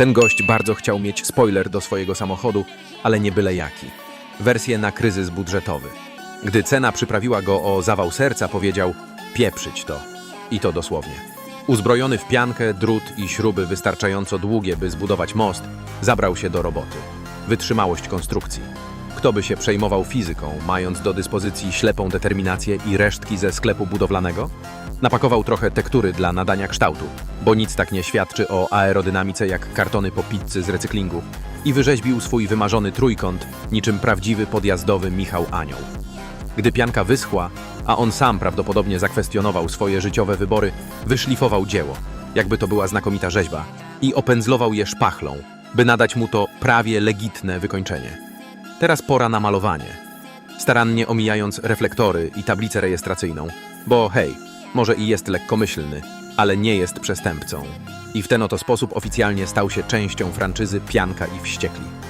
Ten gość bardzo chciał mieć spoiler do swojego samochodu, ale nie byle jaki. Wersję na kryzys budżetowy. Gdy cena przyprawiła go o zawał serca, powiedział: Pieprzyć to. I to dosłownie. Uzbrojony w piankę, drut i śruby wystarczająco długie, by zbudować most, zabrał się do roboty. Wytrzymałość konstrukcji. Kto by się przejmował fizyką, mając do dyspozycji ślepą determinację i resztki ze sklepu budowlanego? Napakował trochę tektury dla nadania kształtu, bo nic tak nie świadczy o aerodynamice jak kartony po pizzy z recyklingu i wyrzeźbił swój wymarzony trójkąt, niczym prawdziwy podjazdowy Michał Anioł. Gdy pianka wyschła, a on sam prawdopodobnie zakwestionował swoje życiowe wybory, wyszlifował dzieło, jakby to była znakomita rzeźba, i opędzlował je szpachlą, by nadać mu to prawie legitne wykończenie. Teraz pora na malowanie. Starannie omijając reflektory i tablicę rejestracyjną, bo hej, może i jest lekkomyślny, ale nie jest przestępcą. I w ten oto sposób oficjalnie stał się częścią franczyzy Pianka i Wściekli.